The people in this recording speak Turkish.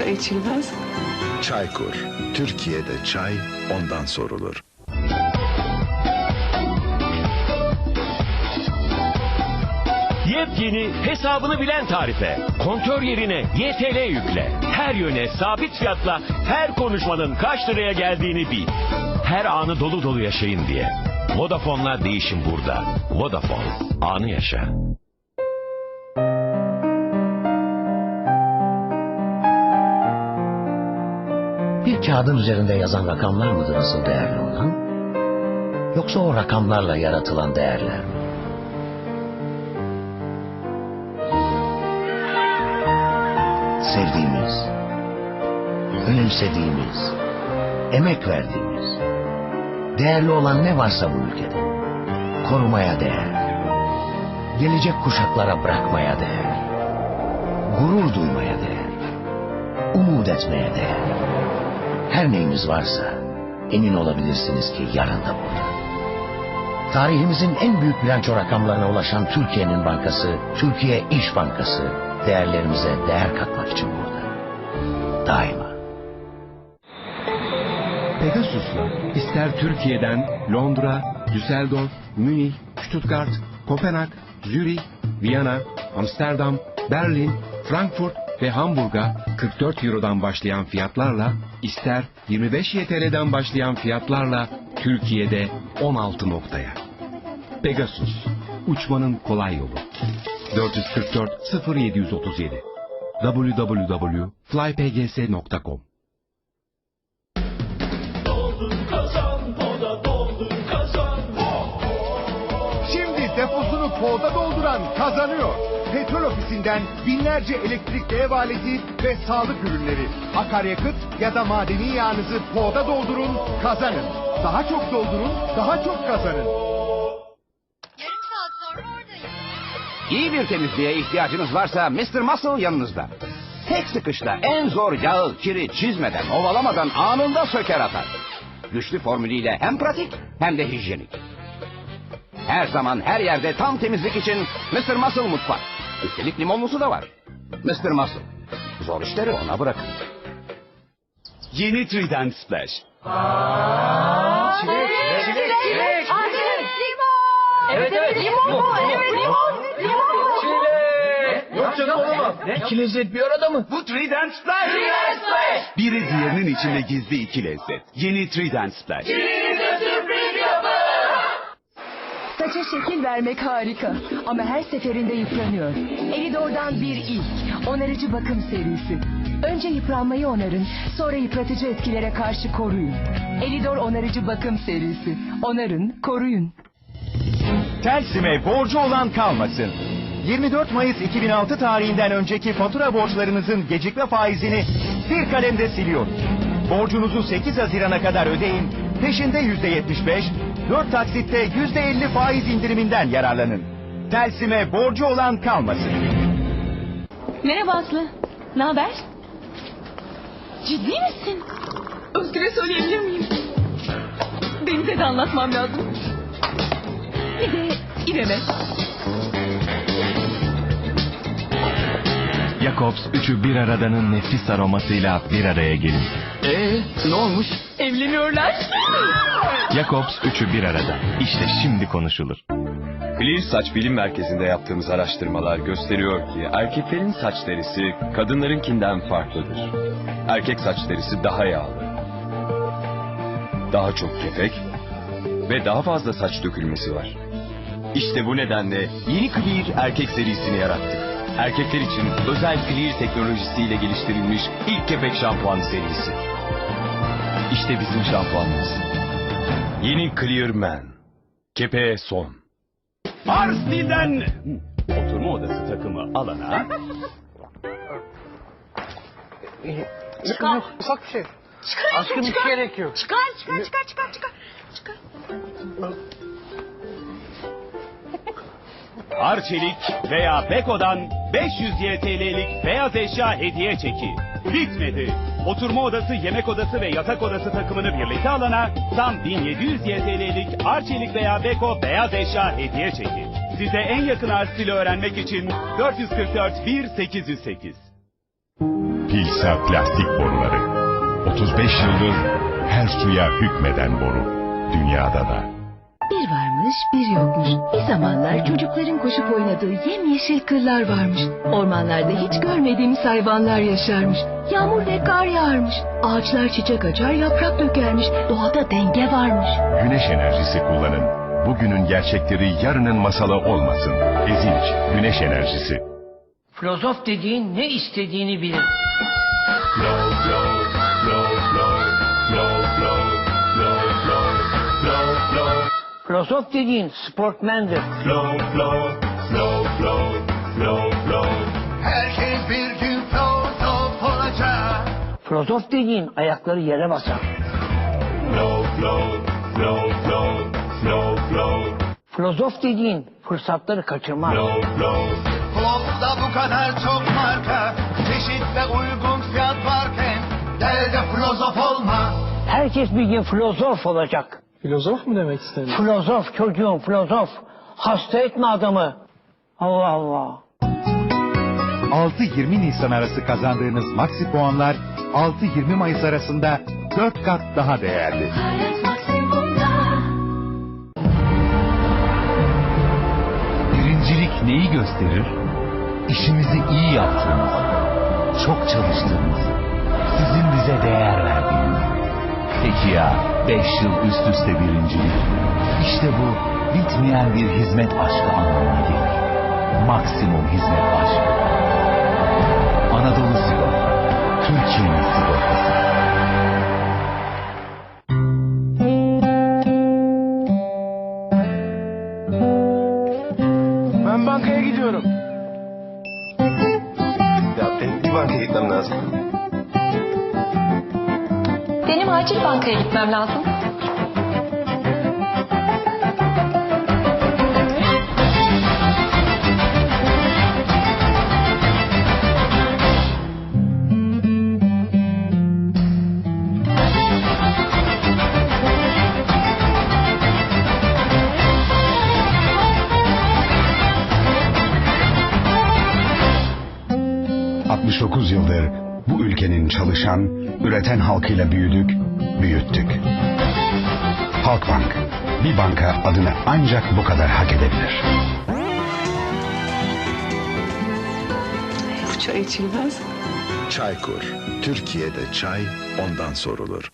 çay içilmez. Çaykur. Türkiye'de çay ondan sorulur. Yepyeni hesabını bilen tarife. Kontör yerine YTL yükle. Her yöne sabit fiyatla her konuşmanın kaç liraya geldiğini bil. Her anı dolu dolu yaşayın diye. Vodafone'la değişim burada. Vodafone. Anı yaşa. Kağıdın üzerinde yazan rakamlar mıdır asıl değerli olan? Yoksa o rakamlarla yaratılan değerler mi? Sevdiğimiz, önemsediğimiz, emek verdiğimiz, değerli olan ne varsa bu ülkede, korumaya değer, gelecek kuşaklara bırakmaya değer, gurur duymaya değer, umut etmeye değer. Her neyimiz varsa emin olabilirsiniz ki yarın da burada. Tarihimizin en büyük bilanço rakamlarına ulaşan Türkiye'nin bankası, Türkiye İş Bankası değerlerimize değer katmak için burada. Daima. Pegasus'la ister Türkiye'den Londra, Düsseldorf, Münih, Stuttgart, Kopenhag, Zürih, Viyana, Amsterdam, Berlin, Frankfurt ve Hamburg'a 44 Euro'dan başlayan fiyatlarla ister 25 YTL'den başlayan fiyatlarla Türkiye'de 16 noktaya. Pegasus, uçmanın kolay yolu. 444 0737 www.flypgs.com Şimdi deposunu poğda dolduran kazanıyor. Petrol ofisinden binlerce elektrikli ev aleti ve sağlık ürünleri. Akaryakıt ya da madeni yağınızı poğda doldurun, kazanın. Daha çok doldurun, daha çok kazanın. Yarım saat sonra oradayım. İyi bir temizliğe ihtiyacınız varsa Mr. Muscle yanınızda. Tek sıkışta en zor yağı, kiri çizmeden, ovalamadan anında söker atar. Güçlü formülüyle hem pratik hem de hijyenik. Her zaman her yerde tam temizlik için Mr. Muscle mutfak. Üstelik limonlusu da var. Mr. Muscle. Zor işleri ona bırakın. Yeni Trident Splash. Evet evet limon mu? Evet limon. Limon. Yok canım olamaz. İki lezzet bir arada mı? Bu Trident Splash. Biri diğerinin içinde gizli iki lezzet. Yeni Trident Splash. Saça şekil vermek harika ama her seferinde yıpranıyor. Elidor'dan bir ilk, onarıcı bakım serisi. Önce yıpranmayı onarın, sonra yıpratıcı etkilere karşı koruyun. Elidor onarıcı bakım serisi. Onarın, koruyun. Telsim'e borcu olan kalmasın. 24 Mayıs 2006 tarihinden önceki fatura borçlarınızın gecikme faizini bir kalemde siliyoruz. Borcunuzu 8 Haziran'a kadar ödeyin, peşinde %75, 4 taksitte %50 faiz indiriminden yararlanın. Telsim'e borcu olan kalmasın. Merhaba Aslı. Ne haber? Ciddi misin? Özgür'e söyleyebilir miyim? Deniz'e de anlatmam lazım. Bir de İrem'e. Jacobs üçü bir aradanın nefis aromasıyla bir araya gelin. Ne olmuş? Evleniyorlar. Jacobs üçü bir arada. İşte şimdi konuşulur. Clear Saç Bilim Merkezi'nde yaptığımız araştırmalar gösteriyor ki erkeklerin saç derisi kadınlarınkinden farklıdır. Erkek saç derisi daha yağlı, daha çok kepek ve daha fazla saç dökülmesi var. İşte bu nedenle yeni Clear erkek serisini yarattık. Erkekler için özel Clear teknolojisiyle geliştirilmiş ilk kepek şampuan serisi. İşte bizim şampuanımız. Yeni Clear Man. Kepeğe son. Arsenal'den oturma odası takımı alana Çıkar. Ufak bir şey. Çıkar. Aşkım hiç gerek yok. Çıkar çıkar çıkar çıkar çıkar. Çıkar. Arçelik veya Beko'dan 500 YTL'lik beyaz eşya hediye çeki. Bitmedi. Oturma odası, yemek odası ve yatak odası takımını birlikte alana tam 1700 YTL'lik Arçelik veya Beko beyaz eşya hediye çeki. Size en yakın arz stili öğrenmek için 444 1808. Pilsa plastik boruları. 35 yıldır her suya hükmeden boru. Dünyada da. Bir varmış bir yokmuş. Bir zamanlar çocukların koşup oynadığı yemyeşil kırlar varmış. Ormanlarda hiç görmediğimiz hayvanlar yaşarmış. Yağmur ve kar yağarmış. Ağaçlar çiçek açar yaprak dökermiş. Doğada denge varmış. Güneş enerjisi kullanın. Bugünün gerçekleri yarının masalı olmasın. Ezinç, güneş enerjisi. Filozof dediğin ne istediğini bilir. Filozof dediğin sportmendir. Herkes bir gün filozof olacak. Filozof dediğin ayakları yere basar. Filozof dediğin fırsatları kaçırmaz. Flop'ta bu kadar çok marka, çeşit ve uygun fiyat varken gel de filozof olma. Herkes bir gün filozof olacak. Filozof mu demek istedin? Filozof çocuğum filozof. Hasta etme adamı. Allah Allah. 6-20 Nisan arası kazandığınız maksi puanlar 6-20 Mayıs arasında 4 kat daha değerli. Birincilik neyi gösterir? İşimizi iyi yaptığımızı, çok çalıştığımızı, sizin bize değer verdiğinizi. Peki ya 5 yıl üst üste birincilik? İşte bu bitmeyen bir hizmet aşkı anlamına gelir. Maksimum hizmet aşkı. Anadolu Sigorta, Türkiye'nin sigortası. Bankaya gitmem lazım. yıldır bu ülkenin çalışan, üreten halkıyla büyüdük, büyüttük. Halkbank, bir banka adını ancak bu kadar hak edebilir. Bu çay içilmez. Çaykur, Türkiye'de çay ondan sorulur.